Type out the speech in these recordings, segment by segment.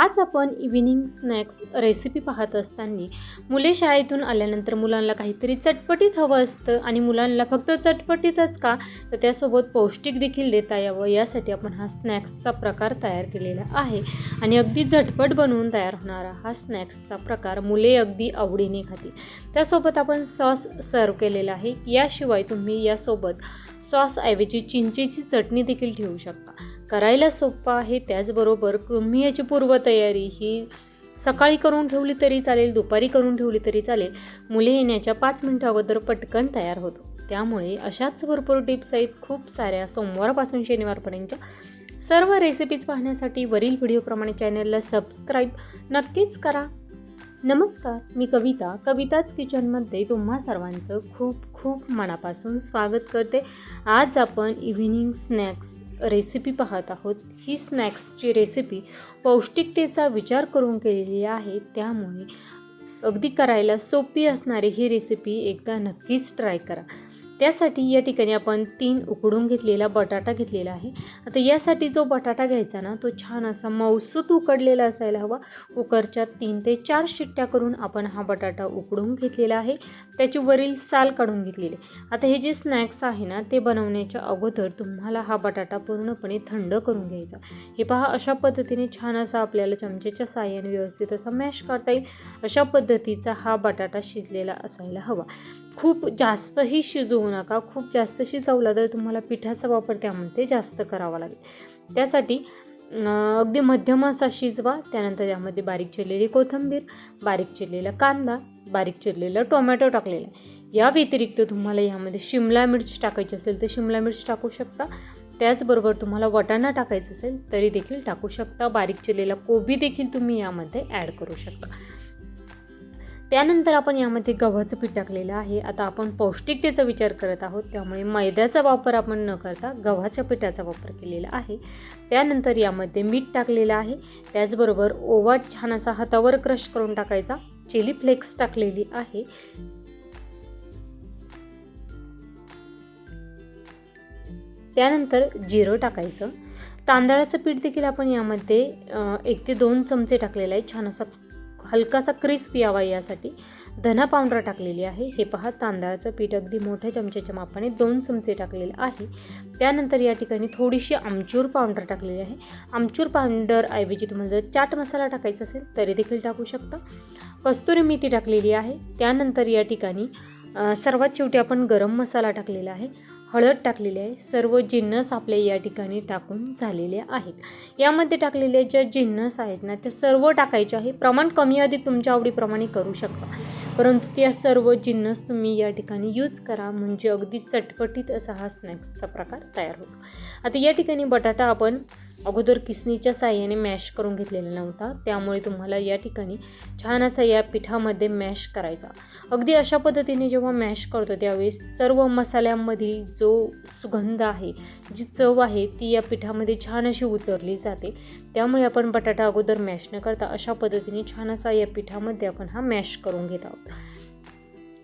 आज आपण evening snacks recipe पाहत असताना मुले शाळेतून आल्यानंतर मुलांना काहीतरी चटपटीत हवं असतं आणि मुलांना फक्त चटपटीतच का? तर त्यासोबत पौष्टिक देखील देता यावं. यासाठी आपण हा स्नॅक्सचा प्रकार तयार केलेला आहे. आणि अगदी झटपट बनवून तयार होणारा हा स्नॅक्सचा प्रकार मुले अगदी आवडीने खातील. त्यासोबत आपण सॉस सर्व केलेला आहे. याशिवाय तुम्ही यासोबत सॉसऐवजी चिंचेची चटणी देखील ठेवू शकता. करायला सोपं आहे त्याचबरोबर तुम्ही याची पूर्वतयारी ही सकाळी करून ठेवली तरी चालेल दुपारी करून ठेवली तरी चालेल. मुले येण्याच्या पाच मिनटं अगोदर पटकन तयार होतो. त्यामुळे अशाच भरपूर टिप्स आहेत खूप साऱ्या सोमवारपासून शनिवारपर्यंतच्या सर्व रेसिपीज पाहण्यासाठी वरील व्हिडिओप्रमाणे चॅनलला सबस्क्राईब नक्कीच करा. नमस्कार मी कविता. कविताच किचनमध्ये तुम्हा सर्वांचं खूप खूप मनापासून स्वागत करते. आज आपण इव्हिनिंग स्नॅक्स रेसिपी पाहत आहोत. ही स्नॅक्सची रेसिपी पौष्टिकतेचा विचार करून केलेली आहे. त्यामुळे अगदी करायला सोपी असणारी ही रेसिपी एकदा नक्कीच ट्राय करा. त्यासाठी या ठिकाणी आपण तीन उकडून घेतलेला बटाटा घेतलेला आहे. आता यासाठी जो बटाटा घ्यायचा ना तो छान असा मौसूत उकडलेला असायला हवा. कुकरच्या तीन ते चार शिट्ट्या करून आपण हा बटाटा उकडून घेतलेला आहे. त्याची वरील साल काढून घेतलेली आहे. आता हे जे स्नॅक्स आहे ना ते बनवण्याच्या अगोदर तुम्हाला हा बटाटा पूर्णपणे थंड करून घ्यायचा. हे पहा अशा पद्धतीने छान असा आपल्याला चमचेच्या साह्याने व्यवस्थित असा मॅश करता येईल. अशा पद्धतीचा हा बटाटा शिजलेला असायला हवा. खूप जास्तही शिजवू नका खूप जास्त शिजवला तर तुम्हाला पिठाचा वापर त्यामध्ये जास्त करावा लागेल. त्यासाठी अगदी मध्यम असा शिजवा त्यानंतर त्यामध्ये बारीक चिरलेली कोथिंबीर बारीक चिरलेला कांदा बारीक चिरलेला टोमॅटो टाकलेला आहे. या व्यतिरिक्त तुम्हाला यामध्ये शिमला मिर्च टाकायची असेल तर शिमला मिर्च टाकू शकता. त्याचबरोबर तुम्हाला वटाणा टाकायचं असेल तरी देखील टाकू शकता. बारीक चिरलेला कोबी देखील तुम्ही यामध्ये ॲड करू शकता. त्यानंतर आपण यामध्ये गव्हाचं पीठ टाकलेलं आहे. आता आपण पौष्टिकतेचा विचार करत आहोत. त्यामुळे मैद्याचा वापर आपण न करता गव्हाच्या पिठाचा वापर केलेला आहे. त्यानंतर यामध्ये मीठ टाकलेलं आहे. त्याचबरोबर ओवा छान असा हातावर क्रश करून टाकायचा. चिली फ्लेक्स टाकलेली आहे. त्यानंतर जिरं टाकायचं. तांदळाचं पीठ देखील आपण यामध्ये एक ते दोन चमचे टाकलेलं आहे. छान असं हलकासा क्रिस्प यावा यासाठी धना पावडर टाकलेली आहे. हे पहा तांदळाचं पीठ अगदी मोठ्या चमच्याच्या मापाने दोन चमचे टाकलेले आहे. त्यानंतर या ठिकाणी थोडीशी आमचूर पावडर टाकलेली आहे. आमचूर पावडर ऐवजी तुम्हाला जर चाट मसाला टाकायचा असेल तरी देखील टाकू शकता. कस्तुरी मेथी टाकलेली आहे. त्यानंतर या ठिकाणी सर्वात शेवटी आपण गरम मसाला टाकलेला आहे. हळद टाकलेली आहे. सर्व जिन्नस आपल्या या ठिकाणी टाकून झालेले आहेत. यामध्ये टाकलेले ज्या जिन्नस आहेत ना त्या सर्व टाकायचे आहे. प्रमाण कमी अधिक तुमच्या आवडीप्रमाणे करू शकता. परंतु त्या सर्व जिन्नस तुम्ही या ठिकाणी यूज करा. म्हणजे अगदी चटपटीत असा हा स्नॅक्सचा प्रकार तयार होतो. आता या ठिकाणी बटाटा आपण अगोदर किसनीच्या साह्याने मॅश करून घेतलेला नव्हता. त्यामुळे तुम्हाला या ठिकाणी छान असा या पिठामध्ये मॅश करायचा. अगदी अशा पद्धतीने जेव्हा मॅश करतो त्यावेळेस सर्व मसाल्यांमधील जो सुगंध आहे जी चव आहे ती या पिठामध्ये छान अशी उतरली जाते. त्यामुळे आपण बटाटा अगोदर मॅश न करता अशा पद्धतीने छान असा या पिठामध्ये आपण हा मॅश करून घेत आहोत.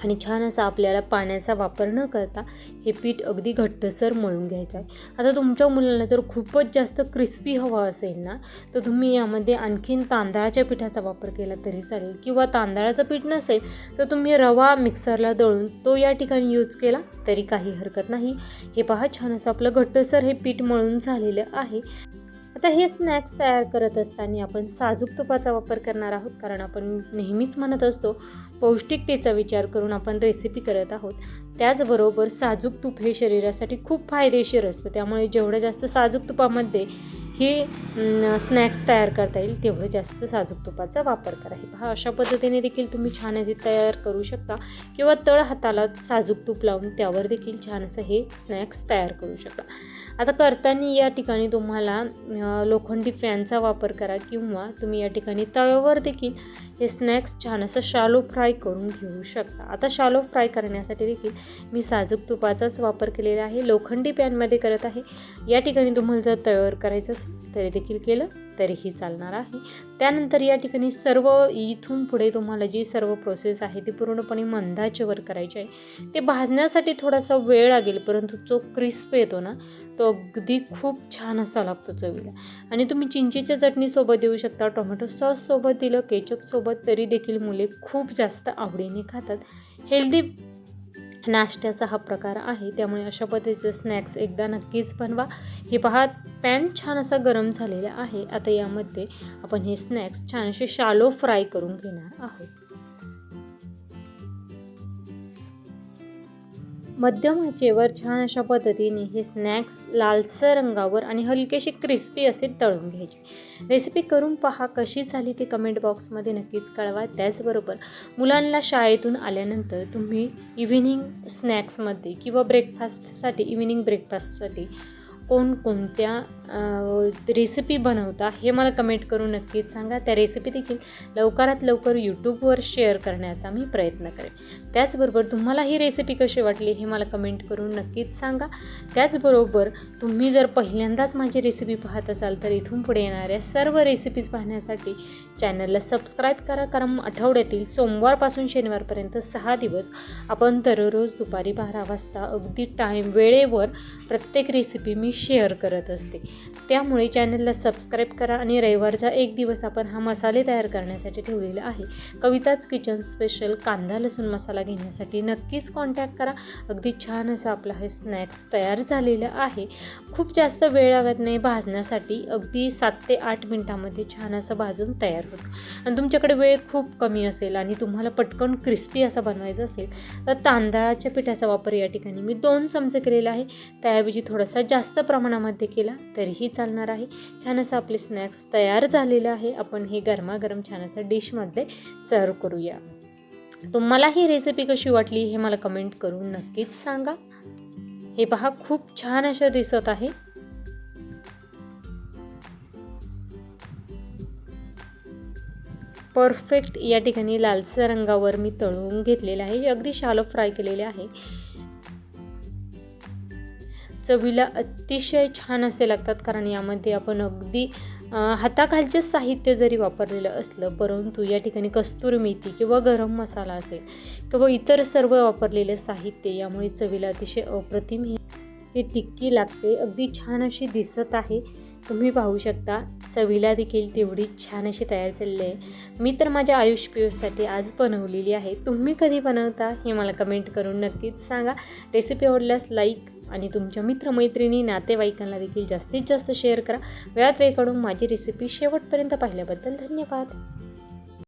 आणि छान असा आपल्याला पाण्याचा वापर न करता हे पीठ अगदी घट्टसर मळून घ्यायचं आहे. आता तुमच्या मुलांना जर खूपच जास्त क्रिस्पी हवं असेल ना तर तुम्ही यामध्ये आणखीन तांदळाच्या पिठाचा वापर केला तरी चालेल. किंवा तांदळाचं पीठ नसेल तर तुम्ही रवा मिक्सरला दळून तो या ठिकाणी यूज केला तरी काही हरकत नाही. हे पहा छान असं आपलं घट्टसर हे पीठ मळून झालेलं आहे. आता हे स्नॅक्स तयार करत असताना आपण साजूक तुपाचा वापर करणार आहोत कारण आपण नेहमीच म्हणत असतो पौष्टिकतेचा विचार करून आपण रेसिपी करत आहोत. त्याचबरोबर साजूक तूप हे शरीरासाठी खूप फायदेशीर असतं. त्यामुळे जेवढं जास्त साजूक तुपामध्ये हे स्नॅक्स तयार करता येईल तेवढं जास्त साजूक तुपाचा वापर करा. हे पहा अशा पद्धतीने देखील तुम्ही छान असे तयार करू शकता. किंवा तळ हाताला साजूक तूप लावून त्यावर देखील छान असं हे स्नॅक्स तयार करू शकता. आता करताना या ठिकाणी तुम्हाला लोखंडी फॅनचा वापर करा किंवा तुम्ही या ठिकाणी तव्यावर देखील हे स्नॅक्स छान असं शालो फ्राय करून घेऊ शकता. आता शालो फ्राय करण्यासाठी देखील मी साजूक तुपाचाच वापर केलेला आहे. लोखंडी पॅनमध्ये करत आहे. या ठिकाणी तुम्हाला जर तव्यावर करायचं तरी देखील केलं तरीही चालणार आहे. त्यानंतर या ठिकाणी सर्व इथून पुढे तुम्हाला जी सर्व प्रोसेस आहे ती पूर्णपणे मंदाचेवर करायची आहे. ते भाजण्यासाठी थोडासा वेळ लागेल परंतु जो क्रिस्प येतो ना तो अगदी खूप छान असा लागतो चवीला. आणि तुम्ही चिंचेच्या चटणीसोबत देऊ शकता टोमॅटो सॉससोबत दिलं केचपसोबत तरी देखील मुले खूप जास्त आवडीने खातात. हेल्दी नाश्त्याचा हा प्रकार आहे. त्यामुळे अशा पद्धतीचं स्नॅक्स एकदा नक्कीच बनवा. हे पहा पॅन छान असा गरम झालेला आहे. आता यामध्ये आपण हे स्नॅक्स छान असे शालो फ्राय करून घेणार आहोत. मध्यम आचेवर छान अशा पद्धतीने हे स्नॅक्स लालसर रंगावर आणि हलकेसे क्रिस्पी असे तळून घ्यायचे. रेसिपी करून पहा कशी झाली ते कमेंट बॉक्समध्ये नक्कीच कळवा. त्याचबरोबर मुलांना शाळेतून आल्यानंतर तुम्ही इव्हिनिंग स्नॅक्समध्ये किंवा ब्रेकफास्टसाठी इव्हिनिंग ब्रेकफास्टसाठी कोणकोणत्या रेसिपी बनवता हे मला कमेंट करून नक्कीच सांगा. त्या रेसिपी देखील लवकरात लवकर यूट्यूबवर शेअर करण्याचा मी प्रयत्न करेन. त्याचबरोबर तुम्हाला ही रेसिपी कशी वाटली हे मला कमेंट करून नक्कीच सांगा. त्याचबरोबर तुम्ही जर पहिल्यांदाच माझी रेसिपी पाहत असाल तर इथून पुढे येणाऱ्या सर्व रेसिपीज पाहण्यासाठी चॅनलला सबस्क्राईब करा. कारण आठवड्यातील सोमवारपासून शनिवारपर्यंत सहा दिवस आपण दररोज दुपारी बारा वाजता अगदी टाईम वेळेवर प्रत्येक रेसिपी मी शेअर करत असते. त्यामुळे चॅनलला सबस्क्राईब करा आणि रविवारचा एक दिवस आपण हा मसाले तयार करण्यासाठी ठेवलेला आहे. कविताच किचन स्पेशल कांदा लसूण मसाला घेण्यासाठी नक्कीच कॉन्टॅक्ट करा. अगदी छान असं आपला हे स्नॅक्स तयार झालेलं आहे. खूप जास्त वेळ लागत नाही भाजण्यासाठी. अगदी सात ते आठ मिनटामध्ये छान असं भाजून तयार होतं. आणि तुमच्याकडे वेळ खूप कमी असेल आणि तुम्हाला पटकन क्रिस्पी असं बनवायचं असेल तर तांदळाच्या पिठाचा वापर या ठिकाणी मी दोन चमचे केलेला आहे. त्याऐवजी थोडासा जास्त प्रमाणामध्ये केला तरीही चालणार आहे. छान असं आपले स्नॅक्स तयार झालेलं आहे. आपण हे गरमागरम छान असं डिशमध्ये सर्व करूया. तुम्हाला ही रेसिपी कशी वाटली हे मला कमेंट करून नक्कीच सांगा. हे पहा खूप छान अशा दिसत आहे. परफेक्ट या ठिकाणी लालसर रंगावर मी तळून घेतलेलं आहे. हे अगदी शालो फ्राय केलेले आहे. चवीला अतिशय छान असे लागतात कारण यामध्ये आपण अगदी हाताखालचे साहित्य जरी वापरलेलं असलं परंतु या ठिकाणी कस्तुरी मेथी किंवा गरम मसाला असेल किंवा इतर सर्व वापरलेले साहित्य यामुळे चवीला अतिशय अप्रतिम हे टिक्की लागते. अगदी छान अशी दिसत आहे. तुम्ही पाहू शकता चवीला देखील तेवढी छान अशी तयार झालेली आहे. मी तर माझ्या आयुष पियूसाठी आज बनवलेली आहे. तुम्ही कधी बनवता हे मला कमेंट करून नक्कीच सांगा. रेसिपी आवडल्यास लाईक आणि तुमच्या मित्रमैत्रिणी नातेवाईकांना देखील जास्तीत जास्त शेअर करा. वेळात वेळ काढून माझी रेसिपी शेवटपर्यंत पाहिल्याबद्दल धन्यवाद.